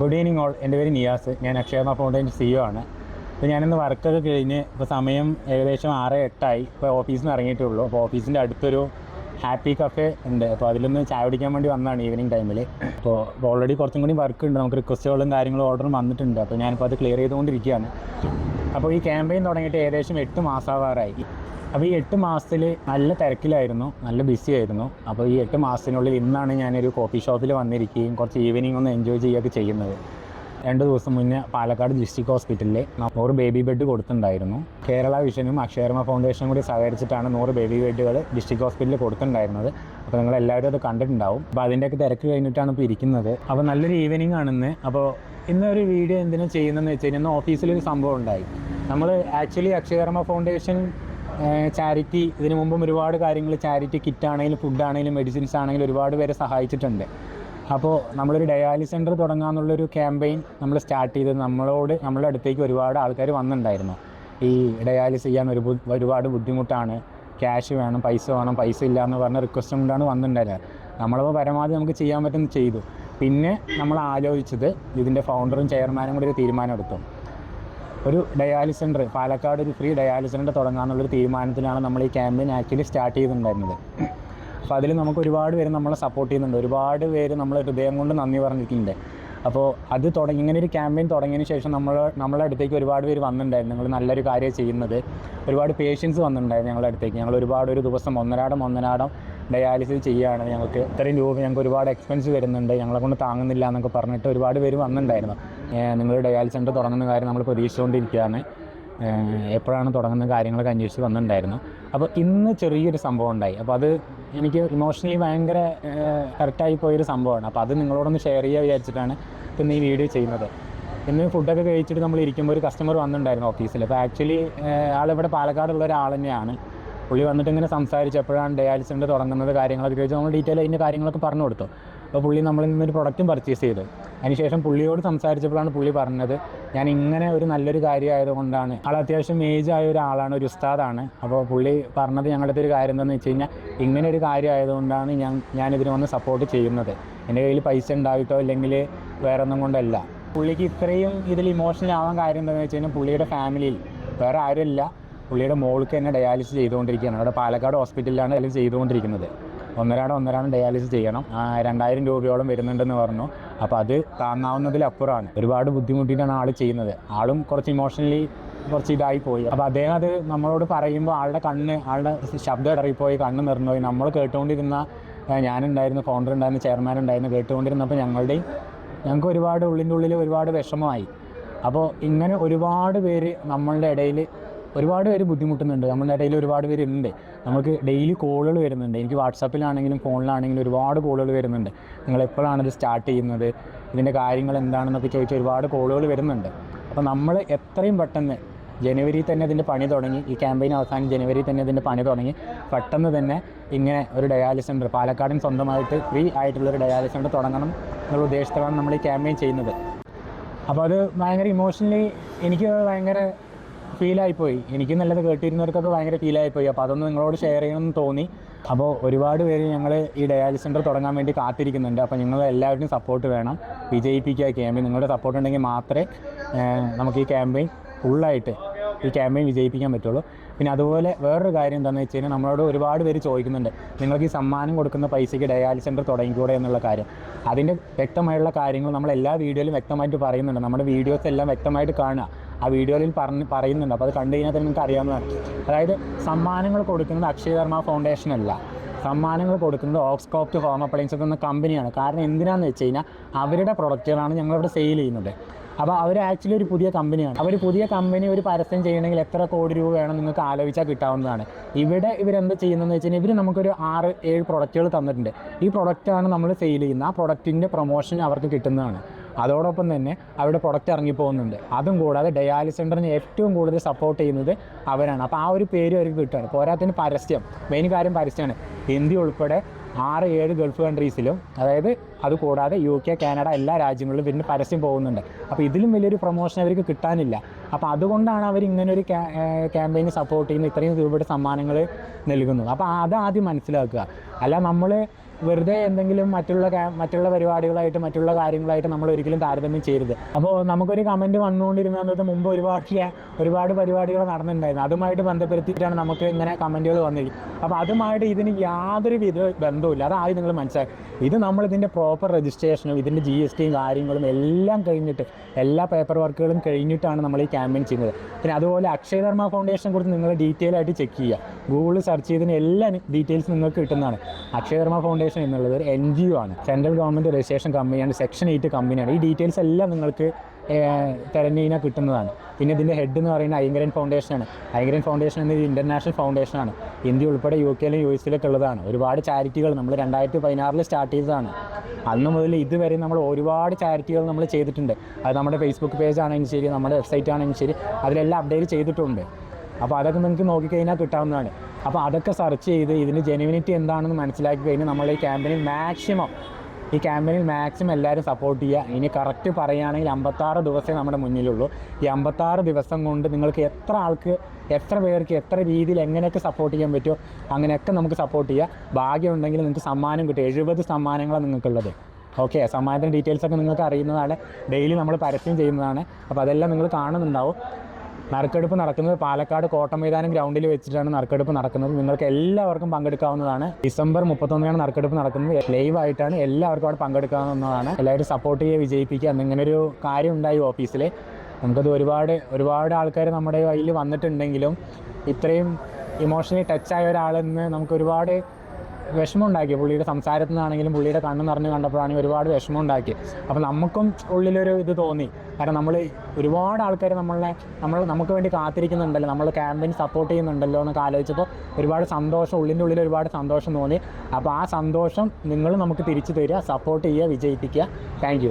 Good evening all എന്റെ പേര് നിയാസ്. ഞാൻ അക്ഷയമ ഫൗണ്ടേന്റെ സിഇഒ ആണ്. അപ്പോൾ ഞാനിന്ന് വർക്കൊക്കെ കഴിഞ്ഞ് ഇപ്പോൾ സമയം ഏകദേശം ആറ് എട്ടായി. ഇപ്പോൾ ഓഫീസിൽ നിന്ന് ഇറങ്ങിയിട്ടുള്ളൂ. അപ്പോൾ ഓഫീസിന്റെ അടുത്തൊരു ഹാപ്പി കഫേ ഉണ്ട്. അപ്പോൾ അതിലൊന്ന് ചായ കുടിക്കാൻ വേണ്ടി വന്നതാണ് ഈവനിങ് ടൈമിൽ അപ്പോൾ ഓൾറെഡി കുറച്ചും കൂടി വർക്ക് ഉണ്ട്. നമുക്ക് റിക്വസ്റ്റുകളും കാര്യങ്ങളും ഓർഡറും വന്നിട്ടുണ്ട്. അപ്പോൾ ഞാനിപ്പോൾ അത് ക്ലിയർ ചെയ്തുകൊണ്ടിരിക്കുകയാണ്. അപ്പോൾ ഈ ക്യാമ്പയിൻ തുടങ്ങിയിട്ട് ഏകദേശം എട്ട് മാസമാവാറായി അപ്പോൾ ഈ എട്ട് മാസത്തിൽ നല്ല തിരക്കിലായിരുന്നു നല്ല ബിസി ആയിരുന്നു. അപ്പോൾ ഈ എട്ട് മാസത്തിനുള്ളിൽ ഇന്നാണ് ഞാനൊരു കോഫി ഷോപ്പിൽ വന്നിരിക്കുകയും കുറച്ച് ഈവനിങ് ഒന്ന് എൻജോയ് ചെയ്യുകയൊക്കെ ചെയ്യുന്നത്. രണ്ട് ദിവസം മുന്നേ പാലക്കാട് ഡിസ്ട്രിക്ട് ഹോസ്പിറ്റലിൽ നൂറ് ബേബി ബെഡ് കൊടുത്തിട്ടുണ്ടായിരുന്നു. കേരള വിഷനും അക്ഷയർമ ഫൗണ്ടേഷനും കൂടി സഹകരിച്ചിട്ടാണ് നൂറ് ബേബി ബെഡുകൾ ഡിസ്ട്രിക്ട് ഹോസ്പിറ്റലിൽ കൊടുത്തിട്ടുണ്ടായിരുന്നത്. അപ്പോൾ നിങ്ങൾ എല്ലാവരും അത് കണ്ടിട്ടുണ്ടാവും. അപ്പോൾ അതിന്റെയൊക്കെ തിരക്ക് കഴിഞ്ഞിട്ടാണ് ഇപ്പോൾ ഇരിക്കുന്നത്. അപ്പോൾ നല്ലൊരു ഈവനിങ് ആണെന്ന് അപ്പോൾ ഇന്നൊരു വീഡിയോ എന്തിനാണ് ചെയ്യുന്നതെന്ന് വെച്ച് കഴിഞ്ഞാൽ ഇന്ന് ഓഫീസിലൊരു സംഭവം ഉണ്ടായി. നമ്മൾ ആക്ച്വലി അക്ഷയർമ ഫൗണ്ടേഷൻ ചാരിറ്റി ഇതിനു മുമ്പും ഒരുപാട് കാര്യങ്ങൾ ചാരിറ്റി കിറ്റ് ആണെങ്കിലും ഫുഡ് ആണെങ്കിലും മെഡിസിൻസ് ആണെങ്കിലും ഒരുപാട് പേരെ സഹായിച്ചിട്ടുണ്ട്. അപ്പോൾ നമ്മളൊരു ഡയാലിസ് സെന്റർ തുടങ്ങാമെന്നുള്ളൊരു ക്യാമ്പയിൻ നമ്മൾ സ്റ്റാർട്ട് ചെയ്ത് നമ്മളോട് നമ്മളുടെ അടുത്തേക്ക് ഒരുപാട് ആൾക്കാർ വന്നിട്ടുണ്ടായിരുന്നു ഈ ഡയാലിസ് ചെയ്യാൻ ഒരു ഒരുപാട് ബുദ്ധിമുട്ടാണ്. ക്യാഷ് വേണം പൈസ വേണം പൈസ ഇല്ല എന്ന് പറഞ്ഞ റിക്വസ്റ്റ് കൊണ്ടാണ് വന്നിട്ടുണ്ടായിരുന്നത് നമ്മളപ്പോൾ പരമാവധി നമുക്ക് ചെയ്യാൻ പറ്റുന്ന ചെയ്തു. പിന്നെ നമ്മൾ ആലോചിച്ചത് ഇതിന്റെ ഫൗണ്ടറും ചെയർമാനും കൂടി ഒരു തീരുമാനം എടുത്തു. ഒരു ഡയാലിസ് സെന്റർ പാലക്കാട് ഒരു ഫ്രീ ഡയാലിസ് സെന്റർ തുടങ്ങാമെന്നുള്ളൊരു തീരുമാനത്തിലാണ് നമ്മൾ ഈ ക്യാമ്പയിൻ ആക്ച്വലി സ്റ്റാർട്ട് ചെയ്തിട്ടുണ്ടായിരുന്നത്. അപ്പോൾ അതിൽ നമുക്ക് ഒരുപാട് പേര് നമ്മളെ സപ്പോർട്ട് ചെയ്യുന്നുണ്ട്. ഒരുപാട് പേര് നമ്മൾ ഹൃദയം കൊണ്ട് നന്ദി പറഞ്ഞിട്ടുണ്ട് അപ്പോൾ അത് തുടങ്ങി ഇങ്ങനെ ഒരു ക്യാമ്പയിൻ തുടങ്ങിയതിന് ശേഷം നമ്മൾ നമ്മളെ അടുത്തേക്ക് ഒരുപാട് പേര് വന്നിട്ടുണ്ടായിരുന്നു. നിങ്ങൾ നല്ലൊരു കാര്യം ചെയ്യുന്നത്. ഒരുപാട് പേഷ്യൻസ് വന്നിട്ടുണ്ടായിരുന്നു ഞങ്ങളുടെ അടുത്തേക്ക്. ഞങ്ങൾ ഒരുപാട് ഒരു ദിവസം ഒന്നരാടം ഒന്നരാടം ഡയാലിസിസ് ചെയ്യുകയാണ് ഞങ്ങൾക്ക്. ഇത്രയും രൂപ ഞങ്ങൾക്ക് ഒരുപാട് എക്സ്പെൻസ് വരുന്നുണ്ട് ഞങ്ങളെ കൊണ്ട് താങ്ങുന്നില്ല എന്നൊക്കെ പറഞ്ഞിട്ട് ഒരുപാട് പേര് വന്നിട്ടുണ്ടായിരുന്നു. നിങ്ങൾ ഡയാലിസ് സെന്റർ തുടങ്ങുന്ന കാര്യം നമ്മൾ പ്രതീക്ഷിച്ചുകൊണ്ടിരിക്കുകയാണ്. എപ്പോഴാണ് തുടങ്ങുന്ന കാര്യങ്ങളൊക്കെ അന്വേഷിച്ച് വന്നിട്ടുണ്ടായിരുന്നു. അപ്പോൾ ഇന്ന് ചെറിയൊരു സംഭവം ഉണ്ടായി. അപ്പോൾ അത് എനിക്ക് ഇമോഷണലി ഭയങ്കര ഹെർട്ടായി പോയൊരു സംഭവമാണ്. അപ്പോൾ അത് നിങ്ങളോടൊന്ന് ഷെയർ ചെയ്യാൻ വിചാരിച്ചിട്ടാണ് ഇന്ന് ഈ വീഡിയോ ചെയ്യുന്നത്. ഇന്ന് ഫുഡൊക്കെ കഴിച്ചിട്ട് നമ്മൾ ഇരിക്കുമ്പോൾ ഒരു കസ്റ്റമർ വന്നിട്ടുണ്ടായിരുന്നു ഓഫീസിൽ അപ്പോൾ ആക്ച്വലി ആളിവിടെ പാലക്കാടുള്ള ഒരാൾ തന്നെയാണ്. പുള്ളി വന്നിട്ട് ഇങ്ങനെ സംസാരിച്ചപ്പോഴാണ് ഡയാലിസ് സെന്റർ തുടങ്ങുന്നത് കാര്യങ്ങളൊക്കെ ചോദിച്ചു. നമ്മൾ ഡീറ്റെയിൽ അതിന്റെ കാര്യങ്ങളൊക്കെ പറഞ്ഞു കൊടുത്തു. അപ്പോൾ പുള്ളി നമ്മളിൽ നിന്നൊരു പ്രൊഡക്റ്റും പർച്ചേസ് ചെയ്തു. അതിനുശേഷം പുള്ളിയോട് സംസാരിച്ചപ്പോഴാണ് പുള്ളി പറഞ്ഞത് ഞാൻ ഇങ്ങനെ ഒരു നല്ലൊരു കാര്യമായതുകൊണ്ടാണ്. ആൾ അത്യാവശ്യം ഏജ് ആയ ഒരാളാണ് ഒരു ഉസ്താദാണ്. അപ്പോൾ പുള്ളി പറഞ്ഞത് ഞങ്ങളുടെ ഒരു കാര്യം എന്താണെന്ന് വെച്ച് കഴിഞ്ഞാൽ ഇങ്ങനെ ഒരു കാര്യമായതുകൊണ്ടാണ് ഞാൻ ഞാനിതിന് വന്ന് സപ്പോർട്ട് ചെയ്യുന്നത്. എന്റെ കയ്യിൽ പൈസ ഉണ്ടായിട്ടോ അല്ലെങ്കിൽ വേറെ ഒന്നും കൊണ്ടല്ല. പുള്ളിക്ക് ഇത്രയും ഇതിൽ ഇമോഷണൽ ആവാൻ കാര്യം എന്താണെന്ന് വെച്ച് കഴിഞ്ഞാൽ പുള്ളിയുടെ ഫാമിലിയിൽ വേറെ ആരുമില്ല. പുള്ളിയുടെ മോൾക്ക് തന്നെ ഡയാലിസിസ് ചെയ്തുകൊണ്ടിരിക്കുകയാണ്. അവിടെ പാലക്കാട് ഹോസ്പിറ്റലിലാണ് എല്ലാം ചെയ്തുകൊണ്ടിരിക്കുന്നത്. ഒന്നരാടം ഒന്നരാടം ഡയാലിസിസ് ചെയ്യണം. രണ്ടായിരം രൂപയോളം വരുന്നുണ്ടെന്ന് പറഞ്ഞു. അപ്പോൾ അത് താങ്ങാവുന്നതിലപ്പുറമാണ്. ഒരുപാട് ബുദ്ധിമുട്ടിയിട്ടാണ് ആൾ ചെയ്യുന്നത്. ആളും കുറച്ച് ഇമോഷണലി കുറച്ച് ഇതായി പോയി. അപ്പോൾ അദ്ദേഹം അത് നമ്മളോട് പറയുമ്പോൾ ആളുടെ കണ്ണ് ആളുടെ ശബ്ദം ഇടറിപ്പോയി കണ്ണ് നിറഞ്ഞുപോയി. നമ്മൾ കേട്ടുകൊണ്ടിരുന്ന ഞാനുണ്ടായിരുന്നു ഫൗണ്ടർ ഉണ്ടായിരുന്നു ചെയർമാൻ ഉണ്ടായിരുന്നു കേട്ടുകൊണ്ടിരുന്നപ്പോൾ ഞങ്ങളുടെയും ഞങ്ങൾക്ക് ഒരുപാട് ഉള്ളിന്റെ ഉള്ളിൽ ഒരുപാട് വിഷമമായി. അപ്പോൾ ഇങ്ങനെ ഒരുപാട് പേര് നമ്മളുടെ ഇടയിൽ ഒരുപാട് പേര് ബുദ്ധിമുട്ടുന്നുണ്ട്. നമ്മളുടെ ഇടയിൽ ഒരുപാട് ഉണ്ട് നമുക്ക് ഡെയിലി കോളുകൾ വരുന്നുണ്ട്. എനിക്ക് വാട്സാപ്പിലാണെങ്കിലും ഫോണിലാണെങ്കിലും ഒരുപാട് കോളുകൾ വരുന്നുണ്ട്. നിങ്ങൾ എപ്പോഴാണ് ഇത് സ്റ്റാർട്ട് ചെയ്യുന്നത്? ഇതിന്റെ കാര്യങ്ങൾ എന്താണെന്നൊക്കെ ചോദിച്ച് ഒരുപാട് കോളുകൾ വരുന്നുണ്ട്. അപ്പോൾ നമ്മൾ എത്രയും പെട്ടെന്ന് ജനുവരി തന്നെ ഇതിന്റെ പണി തുടങ്ങി. ഈ ക്യാമ്പയിൻ അവസാനം ജനുവരി തന്നെ ഇതിന്റെ പണി തുടങ്ങി. പെട്ടെന്ന് തന്നെ ഇങ്ങനെ ഒരു ഡയാലിസ് സെന്റർ പാലക്കാടിന് സ്വന്തമായിട്ട് ഫ്രീ ആയിട്ടുള്ള ഒരു ഡയാലിസ് സെന്റർ തുടങ്ങണം എന്നുള്ള ഉദ്ദേശത്തോടാണ് നമ്മൾ ഈ ക്യാമ്പയിൻ ചെയ്യുന്നത്. അപ്പോൾ അത് ഭയങ്കര ഇമോഷണലി എനിക്ക് ഭയങ്കര ഫീലായിപ്പോയി. എനിക്ക് നല്ലത് കേട്ടിരുന്നവർക്കൊക്കെ ഭയങ്കര ഫീലായിപ്പോയി. അപ്പോൾ അതൊന്ന് നിങ്ങളോട് ഷെയർ ചെയ്യണമെന്ന് തോന്നി. അപ്പോൾ ഒരുപാട് പേര് ഞങ്ങൾ ഈ ഡയാലിസ് സെന്റർ തുടങ്ങാൻ വേണ്ടി കാത്തിരിക്കുന്നുണ്ട്. അപ്പോൾ നിങ്ങൾ എല്ലാവരുടെയും സപ്പോർട്ട് വേണം. വിജയിപ്പിക്കുക ക്യാമ്പയിൻ നിങ്ങളുടെ സപ്പോർട്ട് ഉണ്ടെങ്കിൽ മാത്രമേ നമുക്ക് ഈ ക്യാമ്പയിൻ ഫുള്ളായിട്ട് ഈ ക്യാമ്പയിൻ വിജയിപ്പിക്കാൻ പറ്റുള്ളൂ. പിന്നെ അതുപോലെ വേറൊരു കാര്യം എന്താണെന്ന് വെച്ച് കഴിഞ്ഞാൽ നമ്മളോട് ഒരുപാട് പേര് ചോദിക്കുന്നുണ്ട്. നിങ്ങൾക്ക് ഈ സമ്മാനം കൊടുക്കുന്ന പൈസയ്ക്ക് ഡയാലിസ് സെന്റർ തുടങ്ങിക്കൂടെ എന്നുള്ള കാര്യം. അതിന്റെ വ്യക്തമായുള്ള കാര്യങ്ങൾ നമ്മൾ എല്ലാ വീഡിയോയിലും വ്യക്തമായിട്ട് പറയുന്നുണ്ട്. നമ്മുടെ വീഡിയോസ് എല്ലാം വ്യക്തമായിട്ട് കാണുക. ആ വീഡിയോയിൽ പറഞ്ഞ് പറയുന്നുണ്ട്. അപ്പോൾ അത് കണ്ടു കഴിഞ്ഞാൽ തന്നെ നിങ്ങൾക്ക് അറിയാവുന്നതാണ് അതായത് സമ്മാനങ്ങൾ കൊടുക്കുന്നത് അക്ഷയകർമ്മ ഫൗണ്ടേഷൻ അല്ല. സമ്മാനങ്ങൾ കൊടുക്കുന്നത് ഓക്സ്കോപ്റ്റ് ഹോം അപ്ലയൻസസ് എന്ന കമ്പനിയാണ് കാരണം എന്തിനാണെന്ന് വെച്ച് കഴിഞ്ഞാൽ അവരുടെ പ്രൊഡക്റ്റുകളാണ് ഞങ്ങളിവിടെ സെയിൽ ചെയ്യുന്നത്. അപ്പോൾ അവർ ആക്ച്വലി ഒരു പുതിയ കമ്പനിയാണ് അവർ പുതിയ കമ്പനി ഒരു പരസ്യം ചെയ്യണമെങ്കിൽ എത്ര കോടി രൂപ വേണം നിങ്ങൾക്ക് ആലോചിച്ചാൽ കിട്ടാവുന്നതാണ്. ഇവിടെ ഇവരെന്ത് ചെയ്യുന്നതെന്ന് വെച്ച് കഴിഞ്ഞാൽ ഇവർ നമുക്കൊരു ആറ് ഏഴ് പ്രൊഡക്റ്റുകൾ തന്നിട്ടുണ്ട്. ഈ പ്രൊഡക്റ്റാണ് നമ്മൾ സെയിൽ ചെയ്യുന്നത്. ആ പ്രൊഡക്റ്റിന്റെ പ്രൊമോഷൻ അവർക്ക് കിട്ടുന്നതാണ്. അതോടൊപ്പം തന്നെ അവരുടെ പ്രൊഡക്റ്റ് ഇറങ്ങിപ്പോകുന്നുണ്ട്. അതും കൂടാതെ ഡയാലിസ് സെന്ററിന് ഏറ്റവും കൂടുതൽ സപ്പോർട്ട് ചെയ്യുന്നത് അവരാണ്. അപ്പോൾ ആ ഒരു പേര് അവർക്ക് കിട്ടുകയാണ്. പോരാത്തിന് പരസ്യം. മെയിൻ കാര്യം പരസ്യമാണ്. ഇന്ത്യ ഉൾപ്പെടെ ആറ് ഏഴ് ഗൾഫ് കൺട്രീസിലും അതായത് അത് കൂടാതെ യു കെ കാനഡ എല്ലാ രാജ്യങ്ങളിലും പിന്നെ പരസ്യം പോകുന്നുണ്ട്. അപ്പോൾ ഇതിലും വലിയൊരു പ്രൊമോഷൻ അവർക്ക് കിട്ടാനില്ല. അപ്പോൾ അതുകൊണ്ടാണ് അവർ ഇങ്ങനെ ഒരു ക്യാമ്പയിന് സപ്പോർട്ട് ചെയ്യുന്ന ഇത്രയും രൂപയുടെ സമ്മാനങ്ങൾ നൽകുന്നത്. അപ്പോൾ അത് ആദ്യം മനസ്സിലാക്കുക. അല്ല നമ്മൾ വെറുതെ എന്തെങ്കിലും മറ്റുള്ള മറ്റുള്ള പരിപാടികളായിട്ട് മറ്റുള്ള കാര്യങ്ങളായിട്ട് നമ്മൾ ഒരിക്കലും താരതമ്യം ചെയ്യരുത്. അപ്പോൾ നമുക്കൊരു കമന്റ് വന്നുകൊണ്ടിരുന്നത് മുമ്പ് ഒരുപാട് ഒരുപാട് പരിപാടികൾ നടന്നിട്ടുണ്ടായിരുന്നു. അതുമായിട്ട് ബന്ധപ്പെടുത്തിയിട്ടാണ് നമുക്ക് ഇങ്ങനെ കമന്റുകൾ വന്നിരിക്കും അപ്പോൾ അതുമായിട്ട് ഇതിന് യാതൊരു വിധ ബന്ധവുമില്ല. അതായത് നിങ്ങൾ മനസ്സിലാക്കി ഇത് നമ്മൾ ഇതിന്റെ പ്രോപ്പർ രജിസ്ട്രേഷനും ഇതിന്റെ ജി എസ് ടിയും കാര്യങ്ങളും എല്ലാം കഴിഞ്ഞിട്ട് എല്ലാ പേപ്പർ വർക്കുകളും കഴിഞ്ഞിട്ടാണ് നമ്മൾ ഈ ക്യാമ്പയിൻ ചെയ്യുന്നത്. പിന്നെ അതുപോലെ അക്ഷയധർമ്മ ഫൗണ്ടേഷനെ കുറിച്ച് നിങ്ങൾ ഡീറ്റെയിൽ ആയിട്ട് ചെക്ക് ചെയ്യുക. ഗൂഗിളിൽ സെർച്ച് ചെയ്തതിന് എല്ലാ ഡീറ്റെയിൽസ് നിങ്ങൾക്ക് കിട്ടുന്നതാണ്. അക്ഷയധർമ്മ ഫൗണ്ടേഷൻ എന്നുള്ളത് ഒരു എൻ ജി ഒ ആണ്. സെൻട്രൽ ഗവൺമെന്റ് രജിസ്ട്രേഷൻ കമ്പനിയാണ് സെക്ഷൻ എയ്റ്റ് കമ്പനിയാണ് ഈ ഡീറ്റെയിൽസ് എല്ലാം നിങ്ങൾക്ക് തിരഞ്ഞു കിട്ടുന്നതാണ്. പിന്നെ ഇതിന്റെ ഹെഡ് എന്ന് പറയുന്നത് ഐങ്കരൻ ഫൗണ്ടേഷനാണ് ഐങ്കരൻ ഫൗണ്ടേഷൻ എന്നത് ഇന്റർനാഷണൽ ഫൗണ്ടേഷനാണ് ഇന്ത്യ ഉൾപ്പെടെ യു കെയിലും യു എസിലൊക്കെ ഉള്ളതാണ്. ഒരുപാട് ചാരിറ്റികൾ നമ്മൾ രണ്ടായിരത്തി പതിനാറിൽ സ്റ്റാർട്ട് ചെയ്തതാണ്. അന്ന് മുതൽ ഇതുവരെ നമ്മൾ ഒരുപാട് ചാരിറ്റികൾ നമ്മൾ ചെയ്തിട്ടുണ്ട്. അത് നമ്മുടെ ഫേസ്ബുക്ക് പേജ് ആണെങ്കിലും ശരി നമ്മുടെ വെബ്സൈറ്റ് ആണെങ്കിലും ശരി അതിലെല്ലാം അപ്ഡേറ്റ് ചെയ്തിട്ടുണ്ട്. അപ്പോൾ അതൊക്കെ നിങ്ങൾക്ക് നോക്കിക്കഴിഞ്ഞാൽ കിട്ടാവുന്നതാണ്. അപ്പോൾ അതൊക്കെ സെർച്ച് ചെയ്ത് ഇതിന്റെ ജെനുവിനിറ്റി എന്താണെന്ന് മനസ്സിലാക്കി കഴിഞ്ഞാൽ നമ്മൾ ഈ ക്യാമ്പയിനിൽ മാക്സിമം ഈ ക്യാമ്പയിനിൽ മാക്സിമം എല്ലാവരും സപ്പോർട്ട് ചെയ്യുക. ഇനി കറക്റ്റ് പറയുകയാണെങ്കിൽ അമ്പത്താറ് ദിവസമേ നമ്മുടെ മുന്നിലുള്ളൂ. ഈ അമ്പത്താറ് ദിവസം കൊണ്ട് നിങ്ങൾക്ക് എത്ര ആൾക്ക് എത്ര പേർക്ക് എത്ര രീതിയിൽ എങ്ങനെയൊക്കെ സപ്പോർട്ട് ചെയ്യാൻ പറ്റുമോ അങ്ങനെയൊക്കെ നമുക്ക് സപ്പോർട്ട് ചെയ്യുക ഭാഗ്യമുണ്ടെങ്കിൽ നിങ്ങൾക്ക് സമ്മാനം കിട്ടും. എഴുപത് സമ്മാനങ്ങളാണ് നിങ്ങൾക്കുള്ളത്. ഓക്കെ സമ്മാനത്തിന്റെ ഡീറ്റെയിൽസൊക്കെ നിങ്ങൾക്ക് അറിയുന്നതാണ്. ഡെയിലി നമ്മൾ പരസ്യം ചെയ്യുന്നതാണ്. അപ്പോൾ അതെല്ലാം നിങ്ങൾ കാണുന്നുണ്ടാവും. നറുക്കെടുപ്പ് നടക്കുന്നത് പാലക്കാട് കോട്ടമൈതാനം ഗ്രൗണ്ടിൽ വെച്ചിട്ടാണ് നറുക്കെടുപ്പ് നടക്കുന്നത്. നിങ്ങൾക്ക് എല്ലാവർക്കും പങ്കെടുക്കാവുന്നതാണ്. ഡിസംബർ മുപ്പത്തൊന്നിനാണ് നറുക്കെടുപ്പ് നടക്കുന്നത്. ലൈവ് ആയിട്ടാണ് എല്ലാവർക്കും അവിടെ പങ്കെടുക്കാവുന്നതാണ്. എല്ലാവരും സപ്പോർട്ട് ചെയ്യുക വിജയിപ്പിക്കുക എന്നിങ്ങനെ ഒരു കാര്യം ഉണ്ടായി ഓഫീസിൽ നമുക്കത് ഒരുപാട് ഒരുപാട് ആൾക്കാർ നമ്മുടെ കയ്യിൽ വന്നിട്ടുണ്ടെങ്കിലും ഇത്രയും ഇമോഷണലി ടച്ചായ ഒരാളെന്ന് നമുക്ക് ഒരുപാട് വിഷമം ഉണ്ടാക്കി പുള്ളിയുടെ സംസാരത്തിൽ നിന്നാണെങ്കിലും പുള്ളിയുടെ കണ്ണ് നിറഞ്ഞ് കണ്ടപ്പോഴാണെങ്കിൽ ഒരുപാട് വിഷമം ഉണ്ടാക്കി അപ്പോൾ നമുക്കും ഉള്ളിലൊരു ഇത് തോന്നി. കാരണം നമ്മൾ ഒരുപാട് ആൾക്കാർ നമ്മളെ നമ്മൾ നമുക്ക് വേണ്ടി കാത്തിരിക്കുന്നുണ്ടല്ലോ. നമ്മൾ ക്യാമ്പയിൻ സപ്പോർട്ട് ചെയ്യുന്നുണ്ടല്ലോ എന്നൊക്കെ ആലോചിച്ചപ്പോൾ ഒരുപാട് സന്തോഷം ഉള്ളിന്റെ ഉള്ളിൽ ഒരുപാട് സന്തോഷം തോന്നി. അപ്പോൾ ആ സന്തോഷം നിങ്ങൾ നമുക്ക് തിരിച്ചു തരിക സപ്പോർട്ട് ചെയ്യുക വിജയിപ്പിക്കുക. താങ്ക്